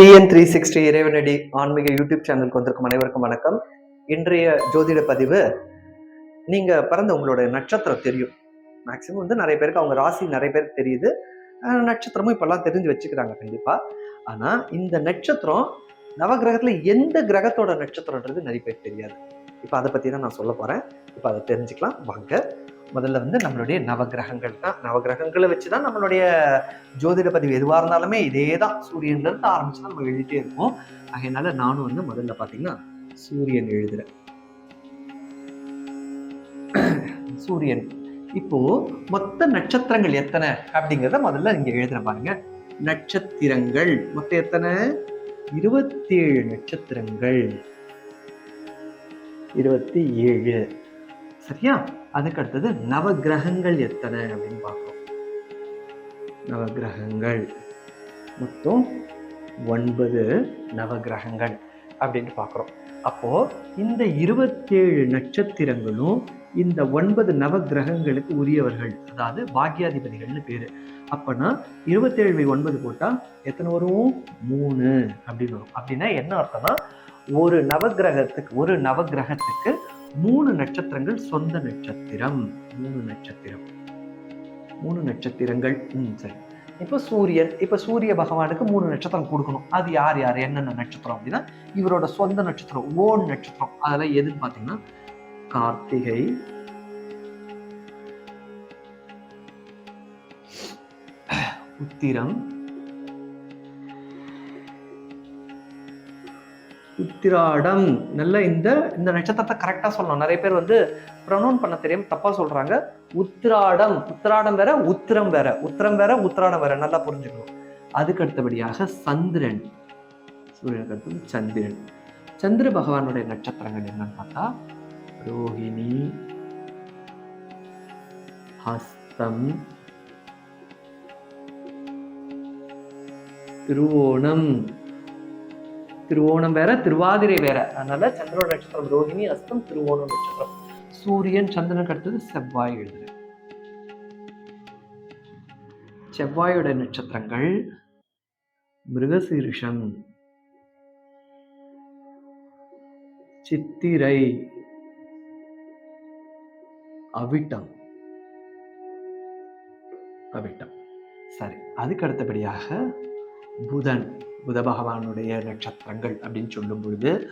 TN three sixty இறைவனடி ஆன்மீக YouTube சேனலுக்கு வந்திருக்கும் அனைவருக்கும் வணக்கம். இன்றைய ஜோதிட பதிவு நீங்க பிறந்த உங்களோட நட்சத்திரம் தெரியும். மேக்சிமம் வந்து நிறைய பேருக்கு அவங்க ராசி நிறைய பேருக்கு தெரியுது. நட்சத்திரமும் இப்பெல்லாம் தெரிஞ்சு வச்சுக்கிறாங்க கண்டிப்பா. ஆனா இந்த நட்சத்திரம் நவகிரகத்துல எந்த கிரகத்தோட நட்சத்திரன்றது நிறைய பேர் தெரியாது. இப்போ அதை பத்தி தான் நான் சொல்ல போறேன். இப்போ அதை தெரிஞ்சுக்கலாம். வாங்க. முதல்ல வந்து நம்மளுடைய நவகிரகங்கள் தான். நவகிரகங்களை வச்சு தான் நம்மளுடைய ஜோதிட பதிவு எதுவாக இருந்தாலுமே இதே தான் சூரியன்லேருந்து ஆரம்பிச்சு தான் நம்ம எழுதிட்டே இருக்கோம் அதனால நானும் வந்து முதல்ல பார்த்தீங்கன்னா சூரியன் எழுதுறேன். சூரியன். இப்போ மொத்த நட்சத்திரங்கள் எத்தனை அப்படிங்கிறத முதல்ல இங்கே எழுதுற பாருங்க. நட்சத்திரங்கள். மொத்தம் எத்தனை? இருபத்தேழு நட்சத்திரங்கள். இருபத்தி ஏழு சரியா? அதுக்கு அடுத்தது நவகிரகங்கள் எத்தனை அப்படின்னு பார்ப்போம். நவகிரகங்கள். மொத்தம் ஒன்பது நவகிரகங்கள் அப்படின்னு பார்க்குறோம். அப்போது இந்த இருபத்தேழு நட்சத்திரங்களும் இந்த ஒன்பது நவகிரகங்களுக்கு உரியவர்கள். அதாவது பாக்யாதிபதிகள்னு பேர். அப்போனா இருபத்தேழு பை ஒன்பது போட்டால் எத்தனை வரும்? மூணு அப்படின்னு வரும். அப்படின்னா என்ன அர்த்தம்னா ஒரு நவகிரகத்துக்கு ஒரு நவகிரகத்துக்கு மூணு நட்சத்திரங்கள் சொந்த நட்சத்திரம். மூணு நட்சத்திரம். மூணு நட்சத்திரங்கள் ம் சரி. இப்போ சூரியன் இப்போ சூரிய பகவானுக்கு மூணு நட்சத்திரம் கொடுக்கணும். அது யார் யார் என்னென்ன நட்சத்திரம் அப்படின்னா இவரோட சொந்த நட்சத்திரம் ஓன் நட்சத்திரம். அதெல்லாம் எதுன்னு பார்த்தீங்கன்னா கார்த்திகை உத்திரம் உத்திராடம் நல்ல இந்த இந்த நட்சத்திரத்தை கரெக்டாக சொல்லணும். நிறைய பேர் வந்து ப்ரொனவுன் பண்ண தெரியாம தப்பாக சொல்றாங்க. உத்திராடம். உத்திராடம் வேற உத்திரம் வேற. உத்திரம் வேற உத்திராடம் வேற. நல்லா புரிஞ்சுக்கணும். அதுக்கு அடுத்தபடியாக சந்திரன். சூரியனுக்கு அடுத்தது சந்திரன். சந்திர பகவானுடைய நட்சத்திரங்கள் என்னன்னு பார்த்தா ரோஹிணி ஹஸ்தம் திருவோணம். திருவோணம் வேற திருவாதிரை வேற. அதனால சந்திரோட நட்சத்திரம் ரோஹிணி அஸ்தம் திருவோணம் நட்சத்திரம். சூரியன் சந்திரனுக்கு அடுத்தது செவ்வாய் எழுதுறேன் செவ்வாயோட நட்சத்திரங்கள் மிருகசீரிஷம் சித்திரை அவிட்டம். அவிட்டம். சரி அதுக்கு அடுத்தபடியாக புதன் புத பகவானுடைய நட்சத்திரங்கள் அப்படின்னு சொல்லும் பொழுது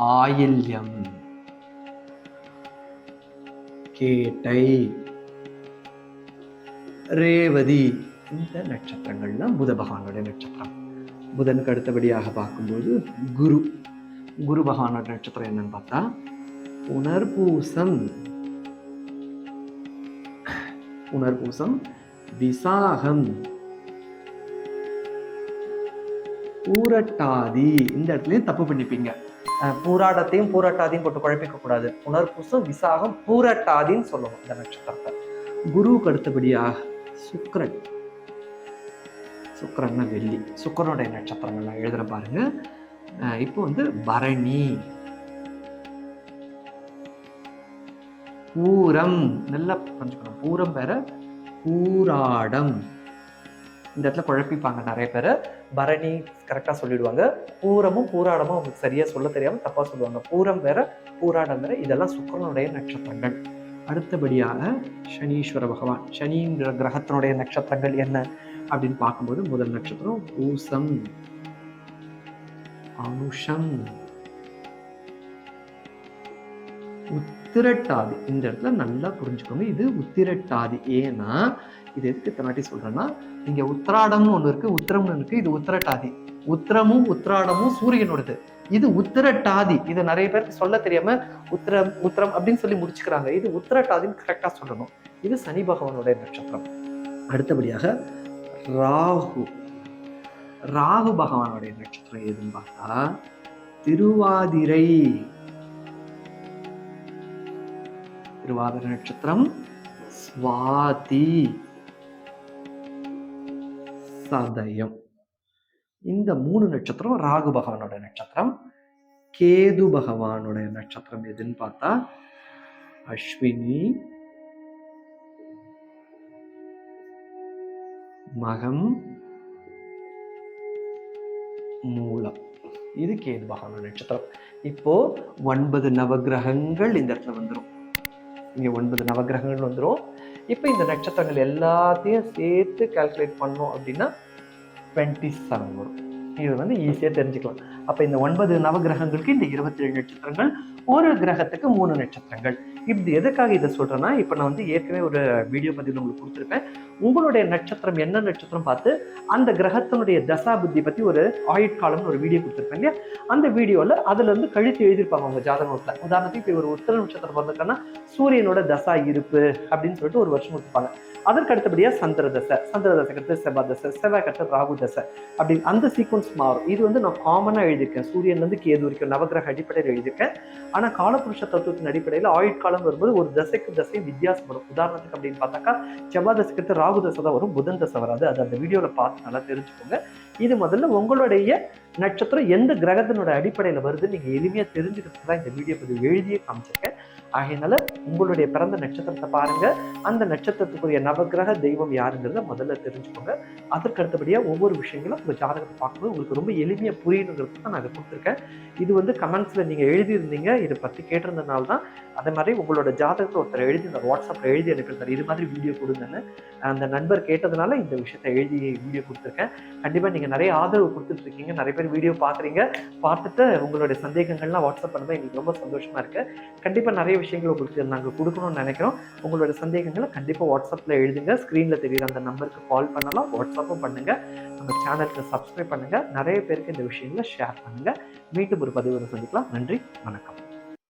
ஆயில்யம். கேட்டை. ரேவதி இந்த நட்சத்திரங்கள்லாம் புத பகவானுடைய நட்சத்திரம். புதனுக்கு அடுத்தபடியாக பார்க்கும்போது குரு. குரு பகவானோட நட்சத்திரம் என்னன்னு பார்த்தா புனர்பூசம். புனர்பூசம் விசாகம். பூரட்டாதி. இந்த இடத்துலயும் தப்பு பண்ணிப்பீங்க. பூராடத்தையும் பூரட்டாதியும் போட்டு குழப்பிக்க கூடாது. புனர்பூசம் விசாகம் பூரட்டாதின்னு சொல்லணும் இந்த நட்சத்திரத்தை. குருவுக்கு அடுத்தபடியாக சுக்ரன் சுக்கிரன்னா வெள்ளி. சுக்கிரனுடைய நட்சத்திரங்கள் நான் எழுதுற பாருங்க. இப்போ வந்து பரணி. பூரம். நல்லா புரிஞ்சுக்கணும். பூரம் வேற பூராடம். இந்த இடத்துல குழப்பிப்பாங்க நிறைய பேர். பரணி கரெக்டாக சொல்லிடுவாங்க. பூரமும் பூராடமும் அவங்களுக்கு சரியாக சொல்ல தெரியாமல் தப்பாக சொல்லுவாங்க. பூரம் வேற பூராடம் வேற இதெல்லாம் சுக்கரனுடைய நட்சத்திரங்கள். அடுத்தபடியாக சனீஸ்வர பகவான். சனிங்கிற கிரகத்தினுடைய நட்சத்திரங்கள் என்ன அப்படின்னு பார்க்கும்போது முதல் நட்சத்திரம் பூசம். அனுஷம். உத்திரட்டாதி. இந்த இடத்துல நல்லா புரிஞ்சுக்கோங்க. இது உத்திரட்டாதி. ஏன்னா இது எதுக்கு தனாட்டி சொல்றேன்னா இங்க உத்திராடம்னு ஒன்று இருக்கு உத்திரம்னு இருக்கு இது உத்திரட்டாதி. உத்திரமும் உத்திராடமும் சூரியனோடது. இது உத்திரட்டாதி. இதை நிறைய பேருக்கு சொல்ல தெரியாம உத்திரம் உத்திரம் அப்படின்னு சொல்லி முடிச்சுக்கிறாங்க. இது உத்திரட்டாதின்னு கரெக்டா சொல்லணும். இது சனி பகவானுடைய நட்சத்திரம். அடுத்தபடியாக ராகு. ராகு பகவானுடைய நட்சத்திரம் எதுன்னு பார்த்தா திருவாதிரை. திருவாதிர நட்சத்திரம். சுவாதி. சதயம். இந்த மூணு நட்சத்திரம் ராகு பகவானோட நட்சத்திரம். கேது பகவானுடைய நட்சத்திரம் எதுன்னு பார்த்தா அஸ்வினி. மகம். மூலம். இது கேது பகவான நட்சத்திரம். இப்போ ஒன்பது நவகிரகங்கள் இந்த இடத்துல வந்துடும் இங்க ஒன்பது நவகிரகங்கள் வந்துடும் இப்போ இந்த நட்சத்திரங்கள் எல்லாத்தையும் சேர்த்து கால்குலேட் பண்ணோம் அப்படின்னா டுவெண்ட்டி செவன் வரும். இது வந்து ஈஸியாக தெரிஞ்சுக்கலாம். அப்போ இந்த ஒன்பது நவகிரகங்களுக்கு இந்த இருபத்தேழு நட்சத்திரங்கள் ஒரு கிரகத்துக்கு மூணு நட்சத்திரங்கள். இப்படி எதுக்காக இதை சொல்றேன்னா இப்போ நான் வந்து ஏற்கனவே ஒரு வீடியோ பதிவில் உங்களுக்கு கொடுத்துருப்பேன். உங்களுடைய நட்சத்திரம் என்ன நட்சத்திரம் பார்த்து அந்த கிரகத்தினுடைய தசா புத்தி பற்றி ஒரு ஆயுட்காலம்னு ஒரு வீடியோ கொடுத்துருப்பேன் இல்லையா? அந்த வீடியோவில் அதுல இருந்து கழித்து எழுதியிருப்பாங்க உங்கள் ஜாதகத்தில் உதாரணத்துக்கு இப்போ ஒரு உத்தர நட்சத்திரம் பிறந்திருக்காங்கன்னா சூரியனோட தசா இருப்பு அப்படின்னு சொல்லிட்டு ஒரு வருஷம் கொடுத்துப்பாங்க. அதற்கு அடுத்தபடியாக சந்திர தசை. சந்திர தசை அடுத்து செவ்வா தசை. செவ்வாய் கட்டு ராகு தசை. அப்படி அந்த சீக்வன்ஸ் மாறும். இது வந்து நான் காமனாக எழுதியிருக்கேன். சூரியன்லேருந்து கேது வரைக்கும் நவகிரக அடிப்படையில் எழுதியிருக்கேன். ஆனால் காலபுருஷ தத்துவத்தின் அடிப்படையில் காலம் வரும்போது ஒரு தசைக்கு தசையும் வித்தியாசம் வரும். உதாரணத்துக்கு அப்படின்னு பார்த்தாக்கா செவ்வாய் தசைக்கு ராகு தசை தான் வரும் புதன் தசை வராது. அது அந்த வீடியோவில் பார்த்து நல்லா தெரிஞ்சுக்கோங்க. இது முதல்ல உங்களுடைய நட்சத்திரம் எந்த கிரகத்தினோட அடிப்படையில் வருதுன்னு நீங்கள் எளிமையாக தெரிஞ்சுக்கிறதுக்கு தான் இந்த வீடியோ பதிவு எழுதியே காமிச்சிருக்கேன். ஆகையினால உங்களுடைய பிறந்த நட்சத்திரத்தை பாருங்க. அந்த நட்சத்திரத்துக்குரிய நவகிரக தெய்வம் யாருங்கிறத முதல்ல தெரிஞ்சுக்கோங்க. அதற்கு அடுத்தபடியாக ஒவ்வொரு விஷயங்களும் உங்கள் ஜாதகத்தை பார்க்கும்போது உங்களுக்கு ரொம்ப எளிமையாக புரியணுங்கிறது தான் நான் அதை கொடுத்துருக்கேன். இது வந்து கமெண்ட்ஸில் நீங்கள் எழுதியிருந்தீங்க. இதை பற்றி கேட்டிருந்தனால தான் அதே மாதிரி உங்களோட ஜாதகத்தை ஒருத்தர் எழுதி இந்த வாட்ஸ்அப்பில் எழுதி அனுப்பியிருந்தார் இது மாதிரி வீடியோ கொடுங்கன்னு அந்த நண்பர் கேட்டதுனால இந்த விஷயத்தை எழுதி வீடியோ கொடுத்துருக்கேன். கண்டிப்பாக நீங்கள் நிறைய ஆதரவு கொடுத்துட்ருக்கீங்க. நிறைய பேர் வீடியோ பார்க்குறீங்க. பார்த்துட்டு உங்களுடைய சந்தேகங்கள்லாம் வாட்ஸ்அப் பண்ணுறது எங்களுக்கு ரொம்ப சந்தோஷமாக இருக்குது கண்டிப்பாக நிறைய விஷயங்கள் உங்களுக்கு நாங்கள் கொடுக்கணும்னு நினைக்கிறோம். உங்களோட சந்தேகங்களை கண்டிப்பாக வாட்ஸ்அப்பில் எழுதுங்க. ஸ்க்ரீனில் தெரியுற அந்த நம்பருக்கு கால் பண்ணலாம். வாட்ஸ்அப்பும் பண்ணுங்கள் நம்ம சேனலுக்கு சப்ஸ்கிரைப் பண்ணுங்கள் நிறைய பேருக்கு இந்த விஷயங்களை ஷேர் பண்ணுங்கள் மீண்டும் ஒரு பதிவு சந்திக்கலாம். நன்றி. வணக்கம்.